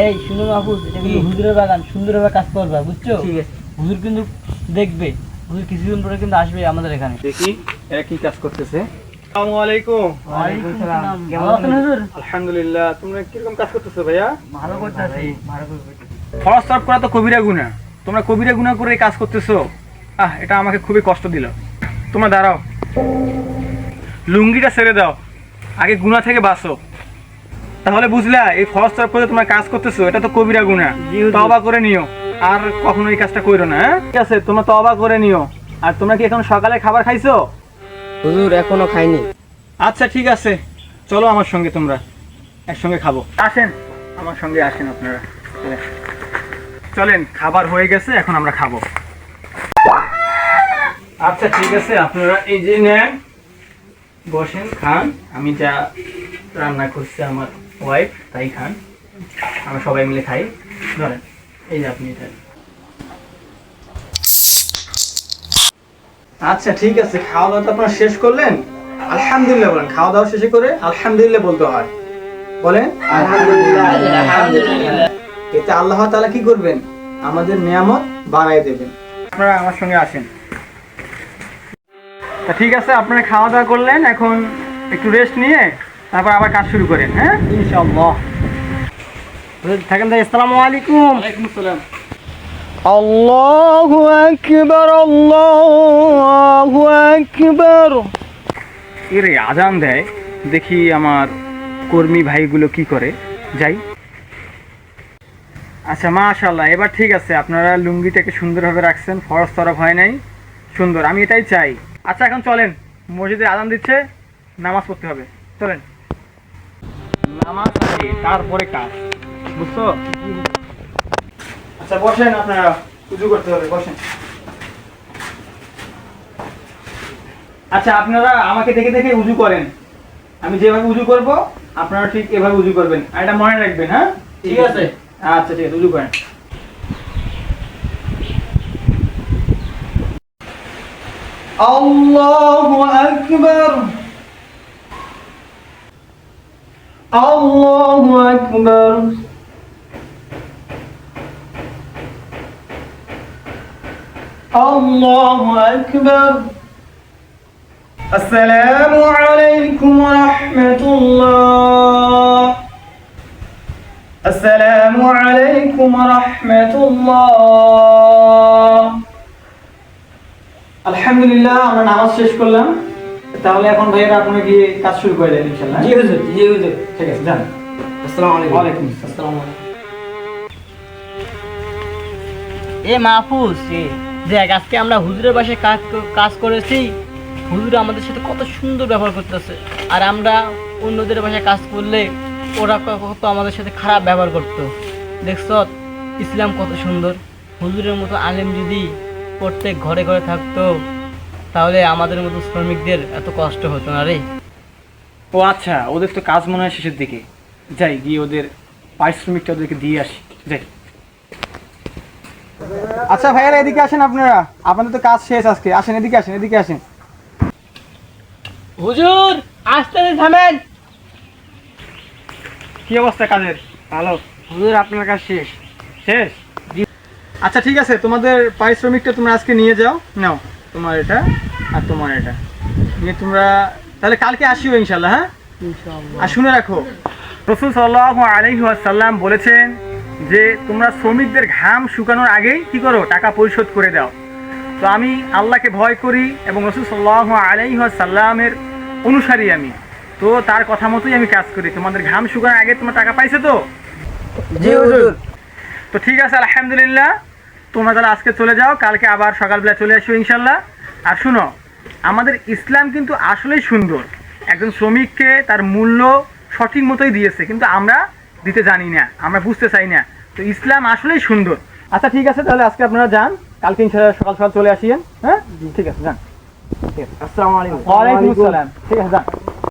এই শুনো মাহফুজ এটা কিন্তু হুজুরের বাগান সুন্দরভাবে কাজ করবে বুঝছ? ঠিক আছে। হুজুর কিন্তু দেখবে হুজুর কিছুদিন পরে কিন্তু আসবে আমাদের এখানে। দেখি এরা কি কাজ করতেছে? আসসালামু আলাইকুম। কেমন আছেন হুজুর? আলহামদুলিল্লাহ। তোমরা কীরকম কাজ করতেছো ভাইয়া? ভালো করতেছি। ভালো করতেছি। ফরজ তরফ করা তো কবিরা গুণা। তোমরা কবিরা করে কাজ করতেছো। আহ এটা আমাকে খুবই কষ্ট দিল। তোমরা দাঁড়াও। লুঙ্গিটা ছেড়ে দাও। আগে গুণা থেকে বাঁচো। তাহলে বুঝলা এই ফরজ তরফ করে তোমরা কাজ করতেছো এটা তো কবিরা গুণা তবা করে নিও আর কখনো এই কাজটা করো না হ্যাঁ? ঠিক আছে তোমরা তবা করে নিও। আর তোমরা কি এখন সকালে খাবার খাইছো? হুজুর এখনও খাইনি। আচ্ছা ঠিক আছে। চলো আমার সঙ্গে তোমরা একসঙ্গে খাব। আসেন। আমার সঙ্গে আসেন আপনারা। চলেন। চলেন খাবার হয়ে গেছে এখন আমরা খাব। আচ্ছা ঠিক আছে আপনারা এই যে নেন বসেন খান। আমি যা রান্না করছি আমার ওয়াইফ, তাই খান। আমরা সবাই মিলে খাই। ধরেন, এই যে আপনি এটা। আচ্ছা ঠিক আছে খাওয়া দাওয়া তো আপনারা শেষ করলেন? আলহামদুলিল্লাহ বলেন খাওয়া দাওয়া শেষে করে আলহামদুলিল্লাহ বলতে হয়। বলেন, আলহামদুলিল্লাহ এতে আল্লাহ তাআলা কি করবেন? আমাদের নিয়ামত বাড়াই দেবেন। আপনারা আমার সঙ্গে আসেন। তা ঠিক আছে, আপনারা খাওয়া দাওয়া করলেন, এখন একটু রেস্ট নিয়ে তারপর আবার কাজ শুরু করেন হ্যাঁ? ইনশাআল্লাহ। থাকেন তাই আসসালামু আলাইকুম। ওয়ালাইকুম আসসালাম। আল্লাহু আকবার আল্লাহু আকবার। এর আজান দেয়। দেখি আমার কর্মী ভাইগুলো কি করে। যাই। আচ্ছা মাশাল্লাহ এবার ঠিক আছে আপনারা লুঙ্গিটাকে সুন্দরভাবে রাখছেন ফরস তরফ হয় নাই। সুন্দর আমি এটাই চাই। আচ্ছা এখন চলেন মসজিদে আজান দিচ্ছে নামাজ পড়তে হবে। চলেন। নামাজ আছে তারপরে কাজ। বুঝছ? আচ্ছা বসেন আপনারা উজু করতে হবে বসেন। আচ্ছা আপনারা আমাকে দেখে দেখে উজু করেন। আমি যেভাবে উজু করব আপনারা ঠিক এভাবে উজু করবেন। আর এটা মনে রাখবেন হ্যাঁ? ঠিক আছে। আচ্ছা ঠিক আছে উজু করেন। আল্লাহু আকবার। আল্লাহু আকবার আল্লাহু আকবার السلام عليكم ورحمة الله السلام عليكم ورحمة الله আলহামদুলিল্লাহ আমরা নামাজ শেষ করলাম তাহলে এখন ভাইয়েরা আপনারা গিয়ে কাজ শুরু করে দেন ইনশাআল্লাহ। জি হুজুর জি হুজুর। ঠিক আছে যান। আসসালামু আলাইকুম। ওয়ালাইকুম আসসালাম। এ মাহফুজ দেখ আজকে আমরা হুজুরের বাসায় কাজ কাজ করেছি। হুজুর আমাদের সাথে কত সুন্দর ব্যবহার করতেছে। আর আমরা অন্যদের বাসায় কাজ করলে ওরা কত আমাদের সাথে খারাপ ব্যবহার করতো। দেখছ ইসলাম কত সুন্দর। হুজুরের মতো আলেম যদি প্রত্যেক ঘরে ঘরে থাকতো। তাহলে আমাদের মতো শ্রমিকদের এত কষ্ট হতো না রে? ও আচ্ছা ওদের তো কাজ মনে হয় শেষের দিকে। যাই গিয়ে ওদের পারিশ্রমিকটা ওদেরকে দিয়ে আসি। যাই। আচ্ছা ভাইয়ারা এদিকে আসেন আপনারা। আপনাদের তো কাজ শেষ আজকে। আসেন এদিকে আসেন এদিকে আসেন। হুজুর আস্তে আস্তে থামেন। কি অবস্থা কাজের? ভালো? হুজুর আপনার কাজ শেষ। শেষ? আচ্ছা ঠিক আছে। তোমাদের পারিশ্রমিকটা তোমরা আজকে নিয়ে যাও। নাও তোমার এটা। আর তোমার এটা নিয়ে তোমরা তাহলে কালকে আসিও ইনশাল্লাহ হ্যাঁ? আর শুনে রাখো রসুল সাল্লাহ আলহিহাসাল্লাম বলেছেন যে তোমরা শ্রমিকদের ঘাম শুকানোর আগেই কি করো? টাকা পরিশোধ করে দাও। তো আমি আল্লাহকে ভয় করি এবং রসুল সাল্লাহ আলহিহাসাল্লামের অনুসারী আমি। তো তার কথা মতোই আমি কাজ করি। তোমাদের ঘাম শুকানোর আগে তোমার টাকা পাইছো তো? জি হুজুর। তো ঠিক আছে আলহামদুলিল্লাহ। তোমরা তাহলে আজকে চলে যাও কালকে আবার সকালবেলা চলে আসো ইনশাল্লাহ আর শুনো আমাদের ইসলাম কিন্তু আসলেই সুন্দর। একজন শ্রমিককে তার মূল্য সঠিক মতোই দিয়েছে কিন্তু আমরা দিতে জানি না আমরা বুঝতে চাই না। তো ইসলাম আসলেই সুন্দর। আচ্ছা ঠিক আছে তাহলে আজকে আপনারা যান। কালকে সকাল সকাল চলে আসিয়েন হ্যাঁ? ঠিক আছে যান। ঠিক আছে। আসসালামু আলাইকুম। ওয়ালাইকুম আসসালাম। ঠিক আছে যান।